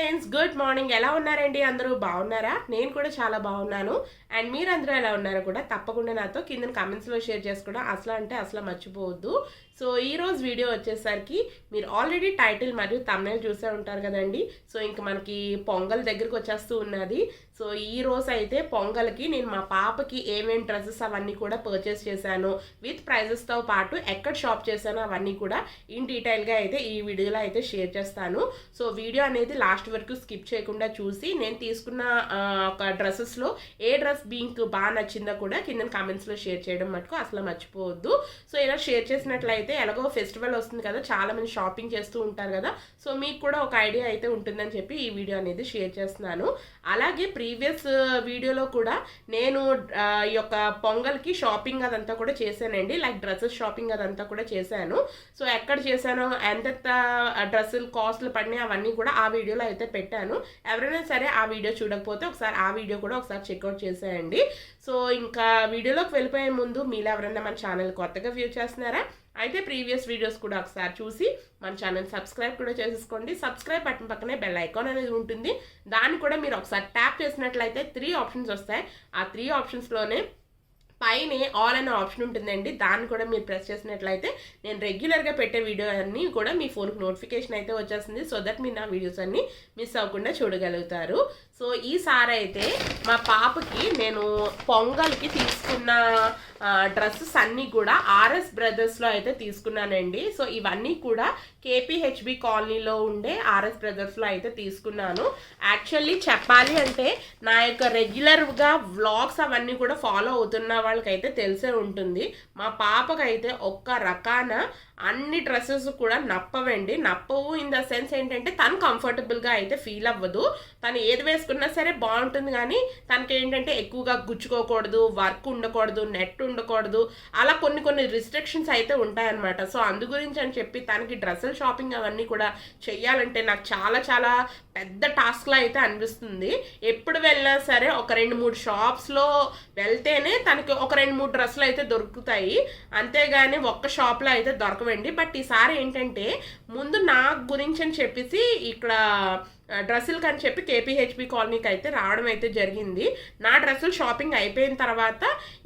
Friends good morning. ఎలా ఉన్నారండి అందరూ? బాగున్నారా? నేను కూడా చాలా బాగున్నాను. అండ్ మీరందరూ ఎలా ఉన్నారో కూడా తప్పకుండా నాతో కింద కమెంట్స్లో షేర్ చేసుకోవడం అసలు అంటే అసలు మర్చిపోవద్దు. సో ఈరోజు వీడియో వచ్చేసరికి మీరు ఆల్రెడీ టైటిల్ మరియు తమిళ చూసే ఉంటారు కదండి. సో ఇంక మనకి పొంగల్ దగ్గరికి వచ్చేస్తూ ఉన్నది. సో ఈ రోజు అయితే పొంగల్కి నేను మా పాపకి ఏమేమి డ్రెస్సెస్ అవన్నీ కూడా పర్చేస్ చేశాను విత్ ప్రైజెస్తో పాటు ఎక్కడ షాప్ చేశానో అవన్నీ కూడా ఇన్ డీటెయిల్గా అయితే ఈ వీడియోలో అయితే షేర్ చేస్తాను. సో వీడియో అనేది లాస్ట్ వరకు స్కిప్ చేయకుండా చూసి నేను తీసుకున్న ఒక డ్రెస్సెస్లో ఏ డ్రెస్ బీంక్ బాగా నచ్చిందో కూడా కింద కామెంట్స్లో షేర్ చేయడం మటుకు అసలు మర్చిపోవద్దు. సో ఇలా షేర్ చేసినట్లయితే ఎలాగో ఫెస్టివల్ వస్తుంది కదా చాలామంది షాపింగ్ చేస్తూ ఉంటారు కదా సో మీకు కూడా ఒక ఐడియా అయితే ఉంటుందని చెప్పి ఈ వీడియో అనేది షేర్ చేస్తున్నాను. అలాగే ప్రీ ప్రీవియస్ వీడియోలో కూడా నేను ఈ యొక్క పొంగల్కి షాపింగ్ అదంతా కూడా చేశానండి. లైక్ డ్రెస్సెస్ షాపింగ్ అదంతా కూడా చేశాను. సో ఎక్కడ చేశానో ఎంతెంత డ్రెస్సులు కాస్ట్లు పడినాయి అవన్నీ కూడా ఆ వీడియోలో అయితే పెట్టాను. ఎవరైనా సరే ఆ వీడియో చూడకపోతే ఒకసారి ఆ వీడియో కూడా ఒకసారి చెక్అవుట్ చేసేయండి. సో ఇంకా వీడియోలోకి వెళ్ళిపోయే ముందు మీరు ఎవరైనా మన ఛానల్ కొత్తగా వ్యూ చేస్తున్నారా? అయితే ప్రీవియస్ వీడియోస్ కూడా ఒకసారి చూసి మన ఛానల్ సబ్స్క్రైబ్ కూడా చేసేసుకోండి. సబ్స్క్రైబ్ బటన్ పక్కనే బెల్ ఐకాన్ అనేది ఉంటుంది. దాన్ని కూడా మీరు ఒకసారి ట్యాప్ చేసినట్లయితే త్రీ ఆప్షన్స్ వస్తాయి. ఆ త్రీ ఆప్షన్స్లోనే పైన ఆల్ అనే ఆప్షన్ ఉంటుందండి. దాన్ని కూడా మీరు ప్రెస్ చేసినట్లయితే నేను రెగ్యులర్గా పెట్టే వీడియో అన్నీ కూడా మీ ఫోన్కి నోటిఫికేషన్ అయితే వచ్చేస్తుంది. సో దట్ మీరు నా వీడియోస్ అన్నీ మిస్ అవ్వకుండా చూడగలుగుతారు. సో ఈసారి అయితే మా పాపకి నేను పొంగల్కి తీసుకున్న డ్రెస్సెస్ అన్నీ కూడా ఆర్ఎస్ బ్రదర్స్లో అయితే తీసుకున్నానండి. సో ఇవన్నీ కూడా కేపీహెచ్బి కాలనీలో ఉండే ఆర్ఎస్ బ్రదర్స్లో అయితే తీసుకున్నాను. యాక్చువల్లీ చెప్పాలి అంటే నా యొక్క రెగ్యులర్గా వ్లాగ్స్ అవన్నీ కూడా ఫాలో అవుతున్న వాళ్ళకైతే తెలిసే ఉంటుంది. మా పాపకైతే ఒక్క రకాన అన్ని డ్రెస్సెస్ కూడా నప్పవండి. నప్పవు ఇన్ ద సెన్స్ ఏంటంటే తను కంఫర్టబుల్గా అయితే ఫీల్ అవ్వదు. తను ఏది వేసుకున్నా సరే బాగుంటుంది కానీ తనకి ఏంటంటే ఎక్కువగా గుచ్చుకోకూడదు వర్క్ ఉండకూడదు నెట్ ఉండకూడదు. అలా కొన్ని కొన్ని రిస్ట్రిక్షన్స్ అయితే ఉంటాయన్నమాట. సో అందు గురించి అని చెప్పి తనకి డ్రెస్సులు షాపింగ్ అవన్నీ కూడా చేయాలంటే నాకు చాలా చాలా పెద్ద టాస్క్లో అయితే అనిపిస్తుంది. ఎప్పుడు వెళ్ళినా సరే ఒక రెండు మూడు షాప్స్లో వెళ్తేనే తనకి ఒక రెండు మూడు డ్రెస్సులు అయితే దొరుకుతాయి. అంతేగాని ఒక్క షాప్లో అయితే దొరకవండి. బట్ ఈసారి ఏంటంటే ముందు నా గురించి అని చెప్పేసి ఇక్కడ డ్రెస్సులకి అని చెప్పి కేపీహెచ్బి కాలనీకి అయితే రావడం అయితే జరిగింది. నా డ్రెస్సులు షాపింగ్ అయిపోయిన తర్వాత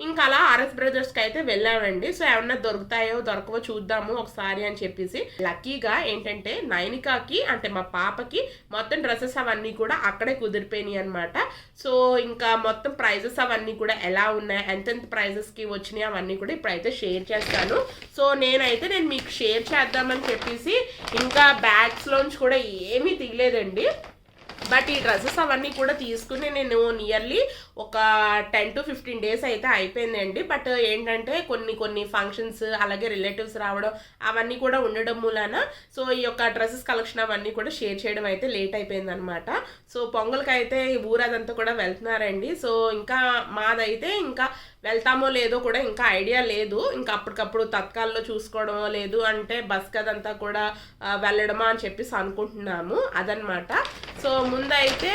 ఇంకా అలా ఆర్ఎస్ బ్రదర్స్కి అయితే వెళ్ళామండి. సో ఏమన్నా దొరుకుతాయో దొరకవో చూద్దాము ఒకసారి అని చెప్పేసి. లక్కీగా ఏంటంటే నైనికాకి అంటే మా పాపకి మొత్తం డ్రెస్సెస్ అవన్నీ కూడా అక్కడే కుదిరిపోయినాయి అనమాట సో ఇంకా మొత్తం ప్రైజెస్ అవన్నీ కూడా ఎలా ఉన్నాయి ఎంతెంత ప్రైజెస్కి వచ్చినాయి అవన్నీ కూడా ఇప్పుడైతే షేర్ చేస్తాను. సో నేనైతే నేను మీకు షేర్ చేద్దామని చెప్పేసి ఇంకా బ్యాగ్స్లోంచి కూడా ఏమీ తీయలేదండి. బట్ ఈ డ్రెస్సెస్ అవన్నీ కూడా తీసుకుని నేను నియర్లీ ఒక టెన్ టు ఫిఫ్టీన్ డేస్ అయితే అయిపోయిందండి. బట్ ఏంటంటే కొన్ని కొన్ని ఫంక్షన్స్ అలాగే రిలేటివ్స్ రావడం అవన్నీ కూడా ఉండడం మూలాన సో ఈ యొక్క డ్రెస్సెస్ కలెక్షన్ అవన్నీ కూడా షేర్ చేయడం అయితే లేట్ అయిపోయింది అనమాట సో పొంగల్కి అయితే ఊరదంతా కూడా వెళ్తున్నారండి. సో ఇంకా మాదైతే ఇంకా వెళ్తామో లేదో కూడా ఇంకా ఐడియా లేదు. ఇంకా అప్పటికప్పుడు తత్కాల్లో చూసుకోవడమో లేదు అంటే బస్ కదంతా కూడా వెళ్ళడమా అని చెప్పేసి అనుకుంటున్నాము అదనమాట. సో ముందైతే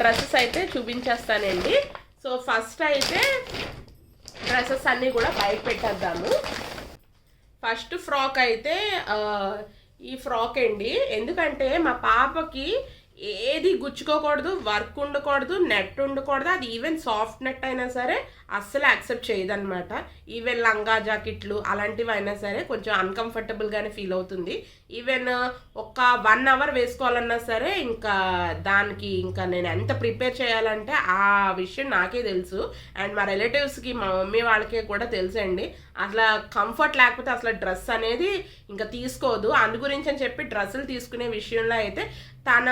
డ్రెస్సెస్ అయితే చూపించేస్తానండి. సో ఫస్ట్ అయితే డ్రెస్సెస్ అన్నీ కూడా బయట పెట్టేద్దాము. ఫస్ట్ ఫ్రాక్ అయితే ఈ ఫ్రాక్ అండి. ఎందుకంటే మా పాపకి ఏది గుచ్చుకోకూడదు వర్క్ ఉండకూడదు నెట్ ఉండకూడదు అది ఈవెన్ సాఫ్ట్ నెట్ అయినా సరే అస్సలు యాక్సెప్ట్ చేయదనమాట ఈవెన్ లంగా జాకెట్లు అలాంటివి అయినా సరే కొంచెం అన్కంఫర్టబుల్గానే ఫీల్ అవుతుంది. ఈవెన్ ఒక వన్ అవర్ వేసుకోవాలన్నా సరే ఇంకా దానికి ఇంకా నేను ఎంత ప్రిపేర్ చేయాలంటే ఆ విషయం నాకే తెలుసు. అండ్ మా రిలేటివ్స్కి మా మమ్మీ వాళ్ళకి కూడా తెలుసండి. అట్లా కంఫర్ట్ లేకపోతే అసలు డ్రెస్ అనేది ఇంకా తీసుకోదు. అందు గురించి అని చెప్పి డ్రెస్సులు తీసుకునే విషయంలో అయితే తన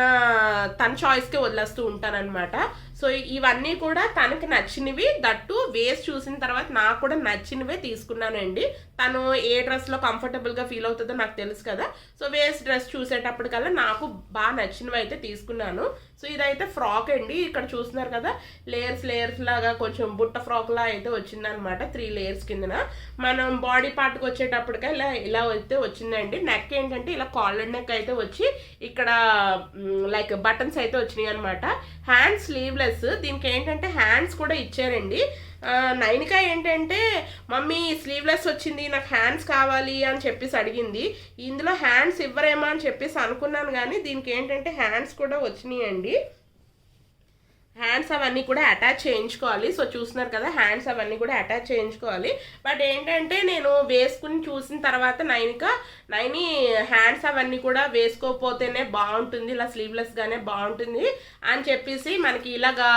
తన చాయిస్కే వదిలేస్తూ ఉంటానన్నమాట. సో ఇవన్నీ కూడా తనకి నచ్చినవి. దట్టు వేసి చూసిన తర్వాత నాకు కూడా నచ్చినవే తీసుకున్నానండి. తను ఏ డ్రెస్లో కంఫర్టబుల్గా ఫీల్ అవుతుందో నాకు తెలుసు కదా. సో వేస్ట్ డ్రెస్ చూసేటప్పటికల్లా నాకు బాగా నచ్చినవి అయితే తీసుకున్నాను. సో ఇదైతే ఫ్రాక్ అండి. ఇక్కడ చూస్తున్నారు కదా లేయర్స్ లేయర్స్ లాగా కొంచెం బుట్ట ఫ్రాక్ లా అయితే వచ్చిందనమాట త్రీ లేయర్స్ కిందన. మనం బాడీ పార్ట్కి వచ్చేటప్పటికే ఇలా ఇలా అయితే వచ్చిందండి. నెక్ ఏంటంటే ఇలా కాలర్ నెక్ అయితే వచ్చి ఇక్కడ లైక్ బటన్స్ అయితే వచ్చినాయి అనమాట హ్యాండ్స్ స్లీవ్లెస్ దీనికి ఏంటంటే హ్యాండ్స్ కూడా ఇచ్చారండి. ఆ, నైనిక ఏంటంటే మమ్మీ స్లీవ్లెస్ వచ్చింది నాకు హ్యాండ్స్ కావాలి అని చెప్పేసి అడిగింది. ఇందులో హ్యాండ్స్ ఇవ్వరేమో అని చెప్పేసి అనుకున్నాను కానీ దీనికి ఏంటంటే హ్యాండ్స్ కూడా వచ్చినాయండి. హ్యాండ్స్ అవన్నీ కూడా అటాచ్ చేయించుకోవాలి. సో చూస్తున్నారు కదా హ్యాండ్స్ అవన్నీ కూడా అటాచ్ చేయించుకోవాలి. బట్ ఏంటంటే నేను వేసుకుని చూసిన తర్వాత నైన్క నైని హ్యాండ్స్ అవన్నీ కూడా వేసుకోకపోతేనే బాగుంటుంది ఇలా స్లీవ్లెస్గానే బాగుంటుంది అని చెప్పేసి మనకి ఇలాగా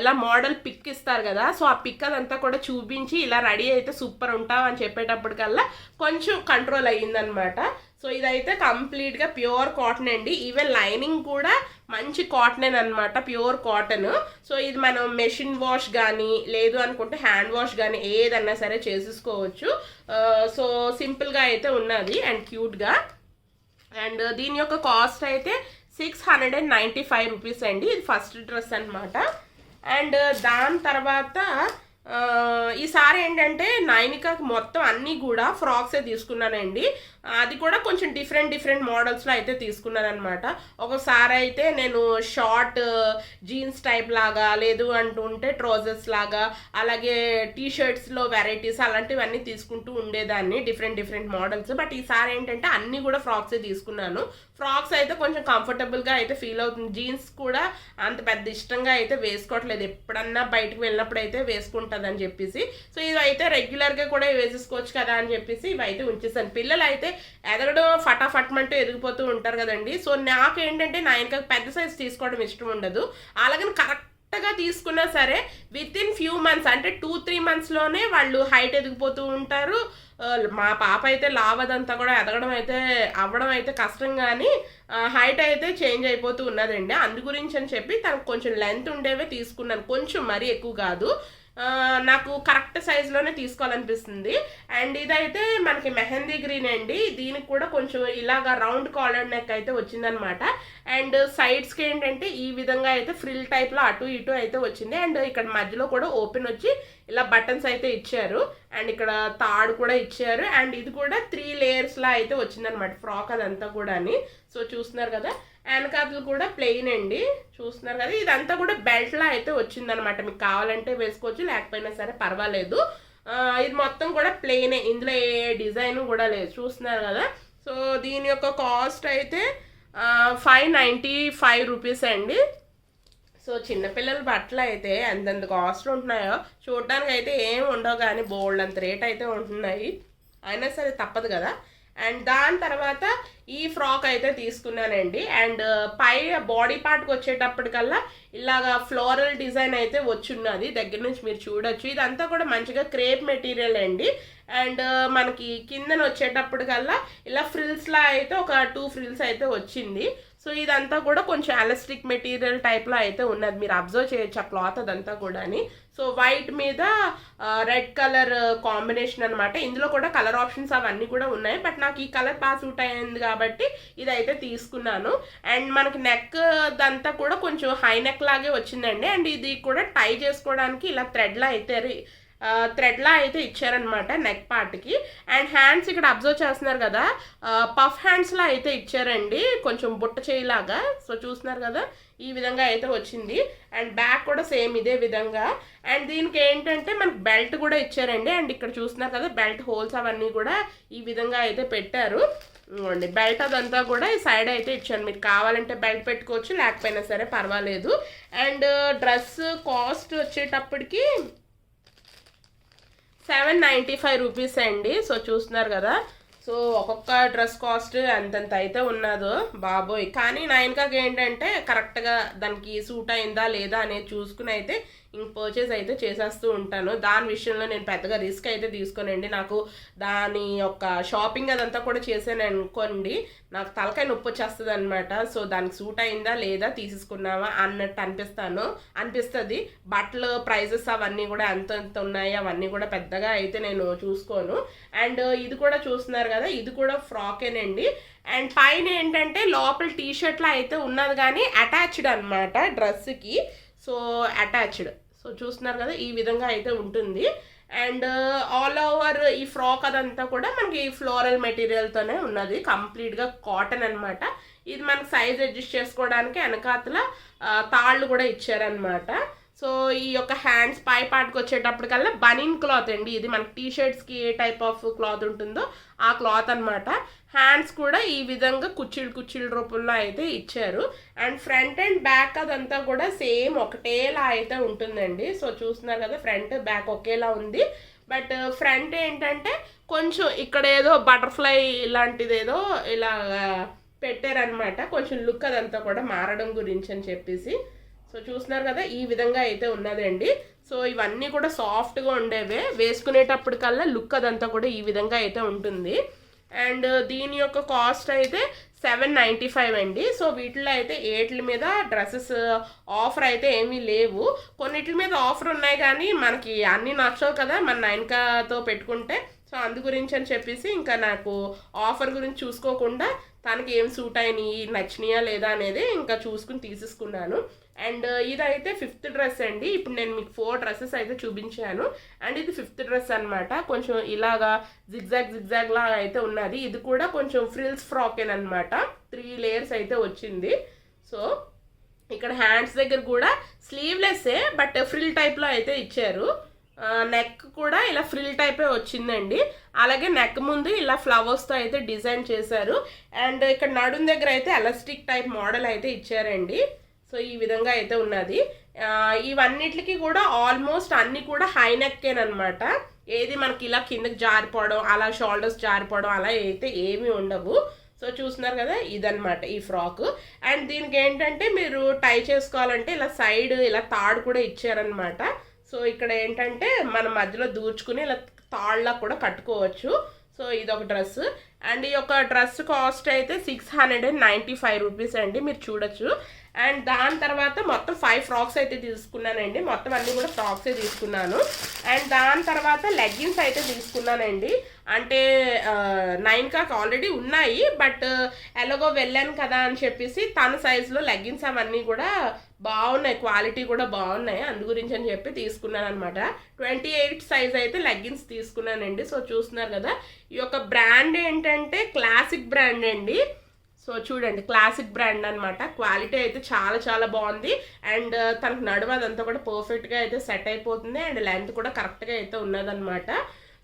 ఇలా మోడల్ పిక్ ఇస్తారు కదా. సో ఆ పిక్ అదంతా కూడా చూపించి ఇలా రెడీ అయితే సూపర్ ఉంటావు అని చెప్పేటప్పటికల్లా కొంచెం కంట్రోల్ అయ్యిందనమాట. సో ఇదైతే కంప్లీట్గా ప్యూర్ కాటన్ అండి. ఈవెన్ లైనింగ్ కూడా మంచి కాటన్ అనమాట ప్యూర్ కాటన్. సో ఇది మనం మెషిన్ వాష్ కానీ లేదు అనుకుంటే హ్యాండ్ వాష్ కానీ ఏదన్నా సరే చేసేసుకోవచ్చు. సో సింపుల్గా అయితే ఉన్నది అండ్ క్యూట్గా. అండ్ దీని యొక్క కాస్ట్ అయితే six hundred and ninety five rupees అండి. ఇది ఫస్ట్ డ్రెస్ అనమాట అండ్ దాని తర్వాత ఈసారి ఏంటంటే నైనికాకి మొత్తం అన్నీ కూడా ఫ్రాక్సే తీసుకున్నానండి. అది కూడా కొంచెం డిఫరెంట్ డిఫరెంట్ మోడల్స్లో అయితే తీసుకున్నాను అనమాట ఒకసారి అయితే నేను షార్ట్ uh, జీన్స్ టైప్ లాగా లేదు అంటుంటే ట్రౌజర్స్ లాగా అలాగే టీ షర్ట్స్లో వెరైటీస్ అలాంటివన్నీ తీసుకుంటూ ఉండేదాన్ని డిఫరెంట్ డిఫరెంట్ మోడల్స్ బట్ ఈసారి ఏంటంటే అన్నీ కూడా ఫ్రాక్సే తీసుకున్నాను. ఫ్రాక్స్ అయితే కొంచెం కంఫర్టబుల్గా అయితే ఫీల్ అవుతుంది. జీన్స్ కూడా అంత పెద్ద ఇష్టంగా అయితే వేసుకోవట్లేదు. ఎప్పుడన్నా బయటకు వెళ్ళినప్పుడు అయితే వేసుకుంటుంది అని చెప్పేసి. సో ఇవైతే అయితే రెగ్యులర్గా కూడా వేసేసుకోవచ్చు కదా అని చెప్పేసి ఇవి అయితే ఉంచేసాను. పిల్లలు అయితే ఎదగడం ఫటాఫట్మంటూ ఎదిగిపోతూ ఉంటారు కదండి. సో నాకు ఏంటంటే నా ఇంకా పెద్ద సైజ్ తీసుకోవడం ఇష్టం ఉండదు. అలాగని కరెక్ట్గా తీసుకున్నా సరే విత్ ఇన్ ఫ్యూ మంత్స్ అంటే టూ త్రీ మంత్స్లోనే వాళ్ళు హైట్ ఎదిగిపోతూ ఉంటారు. మా పాప అయితే లావదంతా కూడా ఎదగడం అయితే అవ్వడం అయితే కష్టం కానీ హైట్ అయితే చేంజ్ అయిపోతూ ఉన్నదండి. అందు గురించి అని చెప్పి తనకు కొంచెం లెంత్ ఉండేవే తీసుకున్నాను. కొంచెం మరీ ఎక్కువ కాదు. నాకు కరెక్ట్ సైజులోనే తీసుకోవాలనిపిస్తుంది. అండ్ ఇదైతే మనకి మెహందీ గ్రీన్ అండి. దీనికి కూడా కొంచెం ఇలాగా రౌండ్ కాలర్ నెక్ అయితే వచ్చిందనమాట. అండ్ సైడ్స్కి ఏంటంటే ఈ విధంగా అయితే ఫ్రిల్ టైప్లో అటు ఇటు అయితే వచ్చింది. అండ్ ఇక్కడ మధ్యలో కూడా ఓపెన్ వచ్చి ఇలా బటన్స్ అయితే ఇచ్చారు. అండ్ ఇక్కడ తాడు కూడా ఇచ్చారు. అండ్ ఇది కూడా త్రీ లేయర్స్లా అయితే వచ్చిందనమాట. ఫ్రాక్ అదంతా కూడా అని సో చూస్తున్నారు కదా? వెనకాతలు కూడా ప్లెయిన్ అండి. చూస్తున్నారు కదా ఇదంతా కూడా బెల్ట్లా అయితే వచ్చిందనమాట. మీకు కావాలంటే వేసుకోవచ్చు లేకపోయినా సరే పర్వాలేదు. ఇది మొత్తం కూడా ప్లెయినే ఇందులో ఏ డిజైన్ కూడా లేదు. చూస్తున్నారు కదా. సో దీని యొక్క కాస్ట్ అయితే ఫైవ్ నైంటీ ఫైవ్ రూపీస్ అండి. సో చిన్నపిల్లల బట్టలు అయితే ఎంతెంత కాస్ట్ ఉంటున్నాయో చూడడానికి అయితే ఏం ఉండవు కానీ బోల్డ్ అంత రేట్ అయితే ఉంటున్నాయి. అయినా సరే తప్పదు కదా. అండ్ దాని తర్వాత ఈ ఫ్రాక్ అయితే తీసుకున్నానండి. అండ్ uh, పై బాడీ పార్ట్కి వచ్చేటప్పటికల్లా ఇలాగా ఫ్లోరల్ డిజైన్ అయితే వచ్చున్నది. దగ్గర నుంచి మీరు చూడొచ్చు. ఇదంతా కూడా మంచిగా క్రేప్ మెటీరియల్ అండి. అండ్ uh, మనకి కిందన వచ్చేటప్పటికల్లా ఇలా ఫ్రిల్స్లా అయితే ఒక టూ ఫ్రిల్స్ అయితే వచ్చింది. సో ఇదంతా కూడా కొంచెం ఎలాస్టిక్ మెటీరియల్ టైప్లో అయితే ఉన్నది. మీరు అబ్జర్వ్ చేయొచ్చు ఆ క్లాత్ అదంతా కూడా సో వైట్ మీద రెడ్ కలర్ కాంబినేషన్ అనమాట ఇందులో కూడా కలర్ ఆప్షన్స్ అవన్నీ కూడా ఉన్నాయి. బట్ నాకు ఈ కలర్ బాగా సూట్ అయింది కాబట్టి ఇదైతే తీసుకున్నాను. అండ్ మనకి నెక్ దంతా కూడా కొంచెం హై నెక్ లాగే వచ్చిందండి. అండ్ ఇది కూడా టై చేసుకోవడానికి ఇలా థ్రెడ్లా అయితే రి- థ్రెడ్లా అయితే ఇచ్చారనమాట నెక్ పార్ట్కి అండ్ హ్యాండ్స్ ఇక్కడ అబ్జర్వ్ చేస్తున్నారు కదా పఫ్ హ్యాండ్స్లా అయితే ఇచ్చారండి. కొంచెం బుట్ట చేయిలాగా. సో చూస్తున్నారు కదా ఈ విధంగా అయితే వచ్చింది. అండ్ బ్యాక్ కూడా సేమ్ ఇదే విధంగా. అండ్ దీనికి ఏంటంటే మనకు బెల్ట్ కూడా ఇచ్చారండి. అండ్ ఇక్కడ చూస్తున్నారు కదా బెల్ట్ హోల్స్ అవన్నీ కూడా ఈ విధంగా అయితే పెట్టారు. అండి బెల్ట్ అదంతా కూడా ఈ సైడ్ అయితే ఇచ్చాను. మీకు కావాలంటే బెల్ట్ పెట్టుకోవచ్చు లేకపోయినా సరే పర్వాలేదు. అండ్ డ్రెస్ కాస్ట్ వచ్చేటప్పటికి సెవెన్ నైంటీ ఫైవ్ రూపీస్ అండి. సో చూస్తున్నారు కదా. సో ఒక్కొక్క డ్రెస్ కాస్ట్ అంతంత అయితే ఉన్నదో బాబోయ్. కానీ నైన్కాకి ఏంటంటే కరెక్ట్గా దానికి సూట్ అయిందా లేదా అనేది చూసుకుని అయితే ఇంక పర్చేస్ అయితే చేసేస్తూ ఉంటాను. దాని విషయంలో నేను పెద్దగా రిస్క్ అయితే తీసుకోనండి. నాకు దాని యొక్క షాపింగ్ అదంతా కూడా చేశాను అనుకోండి నాకు తలకాయ నొప్పి వచ్చేస్తుంది అనమాట సో దానికి సూట్ అయిందా లేదా తీసేసుకున్నావా అన్నట్టు అనిపిస్తాను. అనిపిస్తుంది. బట్టలు ప్రైజెస్ అవన్నీ కూడా ఎంత ఎంత ఉన్నాయి అవన్నీ కూడా పెద్దగా అయితే నేను చూసుకోను. అండ్ ఇది కూడా చూస్తున్నారు కదా ఇది కూడా ఫ్రాకేనండి అండ్ పైన ఏంటంటే లోపల టీ షర్ట్లో అయితే ఉన్నది కానీ అటాచ్డ్ అనమాట డ్రెస్కి సో అటాచ్డ్ సో చూస్తున్నారు కదా ఈ విధంగా అయితే ఉంటుంది. అండ్ ఆల్ ఓవర్ ఈ ఫ్రాక్ అదంతా కూడా మనకి ఫ్లోరల్ మెటీరియల్తోనే ఉన్నది. కంప్లీట్గా కాటన్ అనమాట ఇది మనకి సైజ్ అడ్జస్ట్ చేసుకోవడానికి వెనకాతల uh, తాళ్ళు కూడా ఇచ్చారనమాట సో ఈ యొక్క హ్యాండ్స్ పై పార్ట్కి వచ్చేటప్పటికల్లా బనీన్ క్లాత్ అండి. ఇది మనకి టీ షర్ట్స్కి ఏ టైప్ ఆఫ్ క్లాత్ ఉంటుందో ఆ క్లాత్ అన్నమాట. హ్యాండ్స్ కూడా ఈ విధంగా కుచ్చిళ్ళు కుచ్చిళ్ళ రూపంలో అయితే ఇచ్చారు. అండ్ ఫ్రంట్ అండ్ బ్యాక్ అదంతా కూడా సేమ్ ఒకటేలా అయితే ఉంటుందండి. సో చూస్తున్నారు కదా ఫ్రంట్ బ్యాక్ ఒకేలా ఉంది. బట్ ఫ్రంట్ ఏంటంటే కొంచెం ఇక్కడ ఏదో బటర్ఫ్లై ఇలాంటిది ఏదో ఇలా పెట్టారనమాట కొంచెం లుక్ అదంతా కూడా మారడం గురించి అని చెప్పేసి. సో చూస్తున్నారు కదా ఈ విధంగా అయితే ఉన్నదండి సో ఇవన్నీ కూడా సాఫ్ట్గా ఉండేవే. వేసుకునేటప్పటికల్లా లుక్ అదంతా కూడా ఈ విధంగా అయితే ఉంటుంది. అండ్ దీని యొక్క కాస్ట్ అయితే సెవెన్ నైంటీ ఫైవ్ అండి. సో వీటిలో అయితే ఏట్ల మీద డ్రెస్సెస్ ఆఫర్ అయితే ఏమీ లేవు. కొన్నిటి మీద ఆఫర్ ఉన్నాయి కానీ మనకి అన్నీ నచ్చవు కదా. మన నైన్కాతో పెట్టుకుంటే సో అందు గురించి అని చెప్పేసి ఇంకా నాకు ఆఫర్ గురించి చూసుకోకుండా తనకి ఏం సూట్ అయినాయి నచ్చినాయా లేదా అనేది ఇంకా చూసుకుని తీసేసుకున్నాను. అండ్ uh, ఇదైతే ఫిఫ్త్ డ్రెస్ అండి. ఇప్పుడు నేను మీకు ఫోర్ డ్రెస్సెస్ అయితే చూపించాను. అండ్ ఇది ఫిఫ్త్ డ్రెస్ అనమాట కొంచెం ఇలాగా జిగ్జాగ్ జిగ్జాగ్ లాగా అయితే ఉన్నది. ఇది కూడా కొంచెం ఫ్రిల్స్ ఫ్రాకేన్ అనమాట త్రీ లేయర్స్ అయితే వచ్చింది. సో ఇక్కడ హ్యాండ్స్ దగ్గర కూడా స్లీవ్లెస్సే బట్ ఫ్రిల్ టైప్లో అయితే ఇచ్చారు. నెక్ కూడా ఇలా ఫ్రిల్ టైపే వచ్చిందండి. అలాగే నెక్ ముందు ఇలా ఫ్లవర్స్తో అయితే డిజైన్ చేశారు. అండ్ ఇక్కడ నడుం దగ్గర అయితే ఎలాస్టిక్ టైప్ మోడల్ అయితే ఇచ్చారండి. సో ఈ విధంగా అయితే ఉన్నది. ఇవన్నిటికి కూడా ఆల్మోస్ట్ అన్నీ కూడా హై నెక్కేనమాట ఏది మనకి ఇలా కిందకి జారిపోవడం అలా షోల్డర్స్ జారిపోవడం అలా అయితే ఏమీ ఉండవు. సో చూస్తున్నారు కదా ఇదన్నమాట ఈ ఫ్రాక్ అండ్ దీనికి ఏంటంటే మీరు టై చేసుకోవాలంటే ఇలా సైడ్ ఇలా తాడు కూడా ఇచ్చారనమాట సో ఇక్కడ ఏంటంటే మన మధ్యలో దూర్చుకుని ఇలా తాళ్ళ కూడా కట్టుకోవచ్చు. సో ఇది ఒక డ్రెస్. అండ్ ఈ యొక్క డ్రెస్ కాస్ట్ అయితే six hundred and ninety five rupees అండి మీరు చూడొచ్చు. అండ్ దాని తర్వాత మొత్తం ఫైవ్ ఫ్రాక్స్ అయితే తీసుకున్నానండి. మొత్తం అన్నీ కూడా ఫ్రాక్సే తీసుకున్నాను. అండ్ దాని తర్వాత లెగ్గిన్స్ అయితే తీసుకున్నానండి. అంటే నైన్ కాక్ ఆల్రెడీ ఉన్నాయి. బట్ ఎలాగో వెళ్ళాను కదా అని చెప్పేసి తన సైజులో లెగ్గిన్స్ అవన్నీ కూడా బాగున్నాయి క్వాలిటీ కూడా బాగున్నాయి. అందు గురించి అని చెప్పి తీసుకున్నాను అనమాట ట్వంటీ ఎయిట్ సైజ్ అయితే లెగ్గిన్స్ తీసుకున్నానండి. సో చూస్తున్నారు కదా ఈ యొక్క బ్రాండ్ ఏంటంటే క్లాసిక్ బ్రాండ్ అండి. సో చూడండి క్లాసిక్ బ్రాండ్ అనమాట క్వాలిటీ అయితే చాలా చాలా బాగుంది. అండ్ uh, తనకు నడుమ అదంతా కూడా పర్ఫెక్ట్గా అయితే సెట్ అయిపోతుంది. అండ్ లెంత్ కూడా కరెక్ట్గా అయితే ఉన్నదనమాట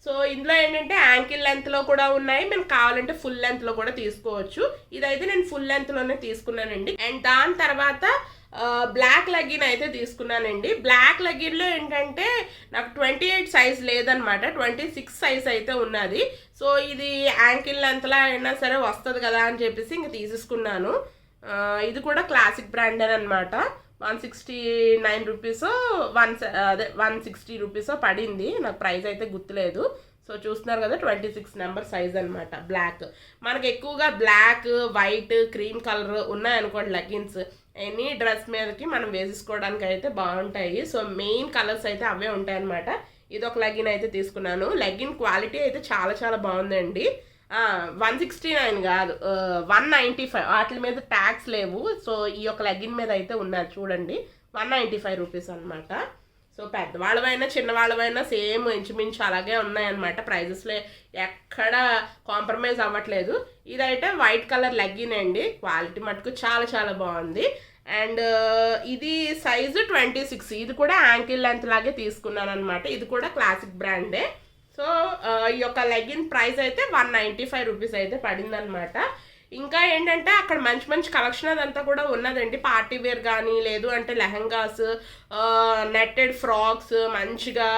సో ఇందులో ఏంటంటే యాంకిల్ లెంత్లో కూడా ఉన్నాయి. మేము కావాలంటే ఫుల్ లెంత్లో కూడా తీసుకోవచ్చు. ఇదైతే నేను ఫుల్ లెంత్లోనే తీసుకున్నానండి. అండ్ దాని తర్వాత బ్లాక్ లెగిన్ అయితే తీసుకున్నానండి. బ్లాక్ లెగిన్లో ఏంటంటే నాకు ట్వంటీ ఎయిట్ సైజ్ లేదనమాట ట్వంటీ సిక్స్ సైజ్ అయితే ఉన్నది. సో ఇది యాంకిల్ లెంత్లా అయినా సరే వస్తుంది కదా అని చెప్పేసి ఇంక తీసేసుకున్నాను. ఇది కూడా క్లాసిక్ బ్రాండ్ అనమాట one sixty nine rupees one అదే వన్ సిక్స్టీ రూపీస్ పడింది. నాకు ప్రైస్ అయితే గుర్తులేదు. సో చూస్తున్నారు కదా ట్వంటీ సిక్స్ నెంబర్ సైజ్ అనమాట బ్లాక్ మనకు ఎక్కువగా బ్లాక్ వైట్ క్రీమ్ కలర్ ఉన్నాయనుకోండి లెగ్గిన్స్ ఎనీ డ్రెస్ మీదకి మనం వేసేసుకోవడానికి అయితే బాగుంటాయి. సో మెయిన్ కలర్స్ అయితే అవే ఉంటాయి అనమాట ఇది ఒక లెగిన్ అయితే తీసుకున్నాను. లెగిన్ క్వాలిటీ అయితే చాలా చాలా బాగుందండి. వన్ సిక్స్టీ నైన్ కాదు వన్ నైంటీ ఫైవ్. వాటి మీద ట్యాక్స్ లేవు. సో ఈ యొక్క లెగిన్ మీద అయితే ఉన్నది చూడండి. వన్ నైంటీ ఫైవ్ రూపీస్ అనమాట సో పెద్దవాళ్ళవైనా చిన్నవాళ్ళవైనా సేమ్ ఇంచుమించు అలాగే ఉన్నాయన్నమాట. ప్రైజెస్లో ఎక్కడ కాంప్రమైజ్ అవ్వట్లేదు. ఇదైతే వైట్ కలర్ లెగ్గిన్ అండి. క్వాలిటీ మటుకు చాలా చాలా బాగుంది. అండ్ uh, ఇది సైజు ట్వంటీ సిక్స్. ఇది కూడా యాంకిల్ లెంత్ లాగే తీసుకున్నాను అనమాట ఇది కూడా క్లాసిక్ బ్రాండే. సో uh, ఈ యొక్క లెగిన్ ప్రైస్ అయితే వన్ నైంటీ ఫైవ్ రూపీస్ అయితే పడిందనమాట ఇంకా ఏంటంటే అక్కడ మంచి మంచి కలెక్షన్ అదంతా కూడా ఉన్నదండి. పార్టీ వేర్ కానీ లేదు అంటే లెహంగాస్ నెట్టెడ్ ఫ్రాక్స్ మంచిగా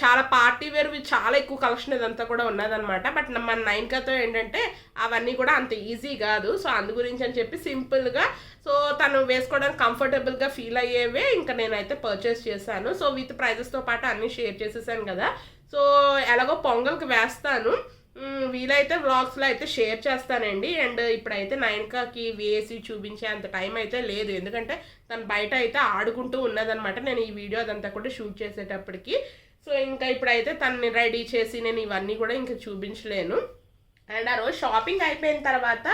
చాలా పార్టీ వేర్ చాలా ఎక్కువ కలెక్షన్ ఇదంతా కూడా ఉన్నదన్నమాట. బట్ మన నైన్కాతో ఏంటంటే అవన్నీ కూడా అంత ఈజీ కాదు. సో అందు గురించి అని చెప్పి సింపుల్గా సో తను వేసుకోవడానికి కంఫర్టబుల్గా ఫీల్ అయ్యేవే ఇంకా నేనైతే పర్చేస్ చేశాను. సో విత్ ప్రైజెస్తో పాటు అన్నీ షేర్ చేసేసాను కదా. సో ఎలాగో పొంగల్కి వేస్తాను. వీలైతే వ్లాగ్స్లో అయితే షేర్ చేస్తానండి. అండ్ ఇప్పుడైతే నైన్కాకి వేసి చూపించే అంత టైం అయితే లేదు. ఎందుకంటే తను బయట అయితే ఆడుకుంటూ ఉన్నదనమాట నేను ఈ వీడియో అదంతా కూడా షూట్ చేసేటప్పటికి. సో ఇంకా ఇప్పుడైతే తనని రెడీ చేసి నేను ఇవన్నీ కూడా ఇంకా చూపించలేను. అండ్ ఆ రోజు షాపింగ్ అయిపోయిన తర్వాత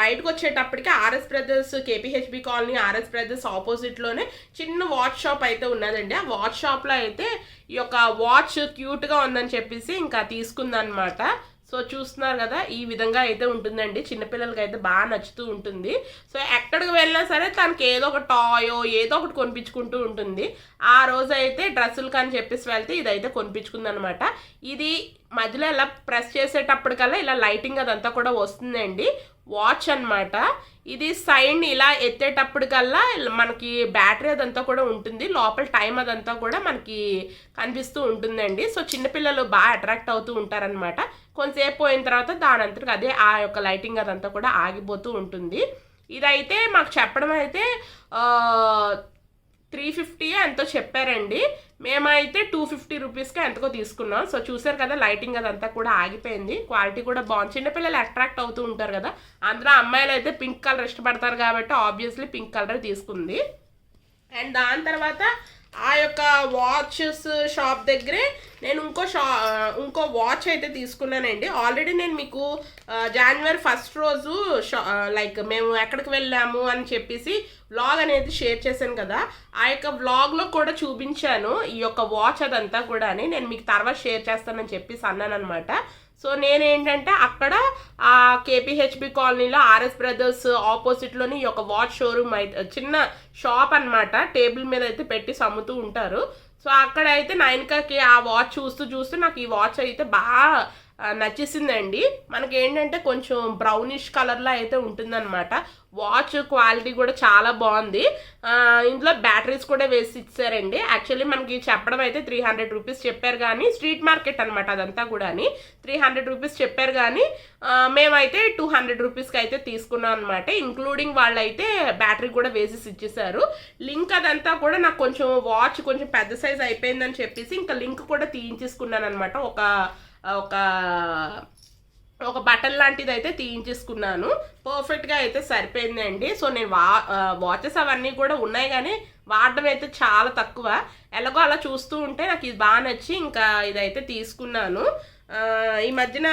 బయటకు వచ్చేటప్పటికి RS brothers KPHB colony RS brothers ఆపోజిట్లోనే చిన్న వాచ్ షాప్ అయితే ఉన్నదండి. ఆ వాచ్ షాప్లో అయితే ఈ యొక్క వాచ్ క్యూట్గా ఉందని చెప్పేసి ఇంకా తీసుకుందనమాట సో చూస్తున్నారు కదా ఈ విధంగా అయితే ఉంటుందండి. చిన్నపిల్లలకి అయితే బాగా నచ్చుతూ ఉంటుంది. సో ఎక్కడికి వెళ్ళినా సరే తనకి ఏదో ఒక టాయో ఏదో ఒకటి కొనిపించుకుంటూ ఉంటుంది. ఆ రోజు అయితే డ్రెస్సులు కానీ చెప్పేసి వెళ్తే ఇదైతే కొనిపించుకుందనమాట. ఇది మధ్యలో ఇలా ప్రెస్ చేసేటప్పటికల్లా ఇలా లైటింగ్ అదంతా కూడా వస్తుందండి. వాచ్ అన్నమాట. ఇది సైడ్ ఇలా ఎత్తేటప్పటికల్లా మనకి బ్యాటరీ అదంతా కూడా ఉంటుంది. లోపల టైం అదంతా కూడా మనకి కనిపిస్తూ ఉంటుందండి. సో చిన్నపిల్లలు బాగా అట్రాక్ట్ అవుతూ ఉంటారనమాట కొంతసేపు పోయిన తర్వాత దాని అంతటికి అదే ఆ యొక్క లైటింగ్ అదంతా కూడా ఆగిపోతూ ఉంటుంది. ఇదైతే మాకు చెప్పడం అయితే త్రీ ఫిఫ్టీ ఎంతో చెప్పారండి. మేమైతే టూ ఫిఫ్టీ రూపీస్కి ఎంతకో తీసుకున్నాం. సో చూసారు కదా లైటింగ్ అదంతా కూడా ఆగిపోయింది. క్వాలిటీ కూడా బాగుంది. చిన్నపిల్లలు అట్రాక్ట్ అవుతూ ఉంటారు కదా అందులో అమ్మాయిలు అయితే పింక్ కలర్ ఇష్టపడతారు కాబట్టి ఆబ్వియస్లీ పింక్ కలర్ తీసుకుంది. అండ్ దాని తర్వాత ఆ యొక్క వాచెస్ షాప్ దగ్గరే నేను ఇంకో షా ఇంకో వాచ్ అయితే తీసుకున్నానండి. ఆల్రెడీ నేను మీకు జనవరి ఫస్ట్ రోజు షా లైక్ మేము ఎక్కడికి వెళ్ళాము అని చెప్పేసి వ్లాగ్ అనేది షేర్ చేశాను కదా. ఆ యొక్క వ్లాగ్లో కూడా చూపించాను ఈ యొక్క వాచ్ అదంతా కూడా అని నేను మీకు తర్వాత షేర్ చేస్తానని చెప్పేసి అన్నాను అనమాట సో నేనేంటంటే అక్కడ ఆ కేపీహెచ్బి కాలనీలో ఆర్ఎస్ బ్రదర్స్ ఆపోజిట్లోని ఒక వాచ్ షోరూమ్ అయితే చిన్న షాప్ అన్నమాట. టేబుల్ మీద అయితే పెట్టి అమ్ముతూ ఉంటారు. సో అక్కడ అయితే నైన్కాకి ఆ వాచ్ చూస్తూ చూస్తూ నాకు ఈ వాచ్ అయితే బాగా నచ్చేసిందండి. మనకి ఏంటంటే కొంచెం బ్రౌనిష్ కలర్లో అయితే ఉంటుందన్నమాట. వాచ్ క్వాలిటీ కూడా చాలా బాగుంది. ఇందులో బ్యాటరీస్ కూడా వేసి ఇచ్చారండి. యాక్చువల్లీ మనకి చెప్పడం అయితే త్రీ హండ్రెడ్ రూపీస్ చెప్పారు కానీ స్ట్రీట్ మార్కెట్ అనమాట అదంతా కూడా త్రీ హండ్రెడ్ రూపీస్ చెప్పారు కానీ మేమైతే టూ హండ్రెడ్ రూపీస్కి అయితే తీసుకున్నాం అనమాట ఇంక్లూడింగ్ వాళ్ళైతే బ్యాటరీ కూడా వేసి ఇచ్చేసారు. లింక్ అదంతా కూడా నాకు కొంచెం వాచ్ కొంచెం పెద్ద సైజ్ అయిపోయిందని చెప్పేసి ఇంకా లింక్ కూడా తీయించేసుకున్నాను అనమాట ఒక ఒక ఒక బటన్ లాంటిది అయితే తీయించేసుకున్నాను పర్ఫెక్ట్గా అయితే సరిపోయిందండి. సో నేను వా వాచెస్ అవన్నీ కూడా ఉన్నాయి కానీ వాడడం అయితే చాలా తక్కువ. ఎలాగో అలా చూస్తూ ఉంటే నాకు ఇది బాగా నచ్చి ఇంకా ఇదైతే తీసుకున్నాను. ఈ మధ్యన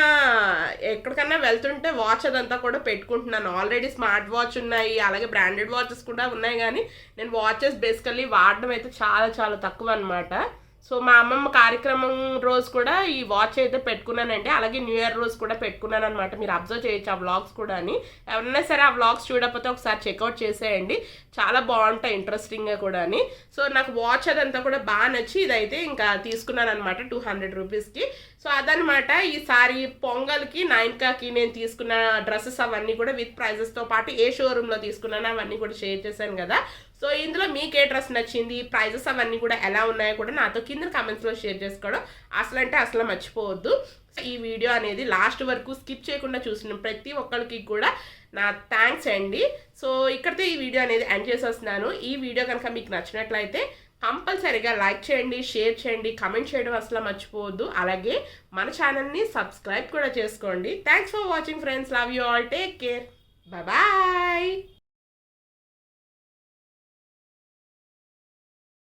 ఎక్కడికన్నా వెళ్తుంటే వాచ్ అదంతా కూడా పెట్టుకుంటున్నాను. ఆల్రెడీ స్మార్ట్ వాచ్ ఉన్నాయి అలాగే బ్రాండెడ్ వాచెస్ కూడా ఉన్నాయి కానీ నేను వాచెస్ బేసికల్లీ వాడడం అయితే చాలా చాలా తక్కువ అనమాట సో మా అమ్మమ్మ కార్యక్రమం రోజు కూడా ఈ వాచ్ అయితే పెట్టుకున్నానండి. అలాగే న్యూ ఇయర్ రోజు కూడా పెట్టుకున్నాను అనమాట మీరు అబ్జర్వ్ చేయొచ్చు ఆ వ్లాగ్స్ కూడా అని. ఎవరైనా సరే ఆ వ్లాగ్స్ చూడకపోతే ఒకసారి చెక్అవుట్ చేసేయండి. చాలా బాగుంటాయి ఇంట్రెస్టింగ్గా కూడా అని. సో నాకు వాచ్ అదంతా కూడా బాగా నచ్చి ఇదైతే ఇంకా తీసుకున్నాను అనమాట టూ హండ్రెడ్ రూపీస్కి. సో అదనమాట ఈసారి పొంగల్కి నైన్కాకి నేను తీసుకున్న డ్రెస్సెస్ అవన్నీ కూడా విత్ ప్రైజెస్తో పాటు ఏ షోరూంలో తీసుకున్నాను అవన్నీ కూడా షేర్ చేశాను కదా. సో ఇందులో మీకు ఏ డ్రెస్ నచ్చింది ప్రైజెస్ అవన్నీ కూడా ఎలా ఉన్నాయో కూడా నాతో కింద కమెంట్స్లో షేర్ చేసుకోవడం అసలు అంటే అసలు మర్చిపోవద్దు. ఈ వీడియో అనేది లాస్ట్ వరకు స్కిప్ చేయకుండా చూసిన ప్రతి ఒక్కరికి కూడా నా థ్యాంక్స్ అండి. సో ఇక్కడితో ఈ వీడియో అనేది ఎండ్ చేసేస్తున్నాను. ఈ వీడియో కనుక మీకు నచ్చినట్లయితే కంపల్సరీగా లైక్ చేయండి షేర్ చేయండి కమెంట్ చేయడం అసలు మర్చిపోవద్దు. అలాగే మన ఛానల్ని సబ్స్క్రైబ్ కూడా చేసుకోండి. Thanks for watching friends love you all take care bye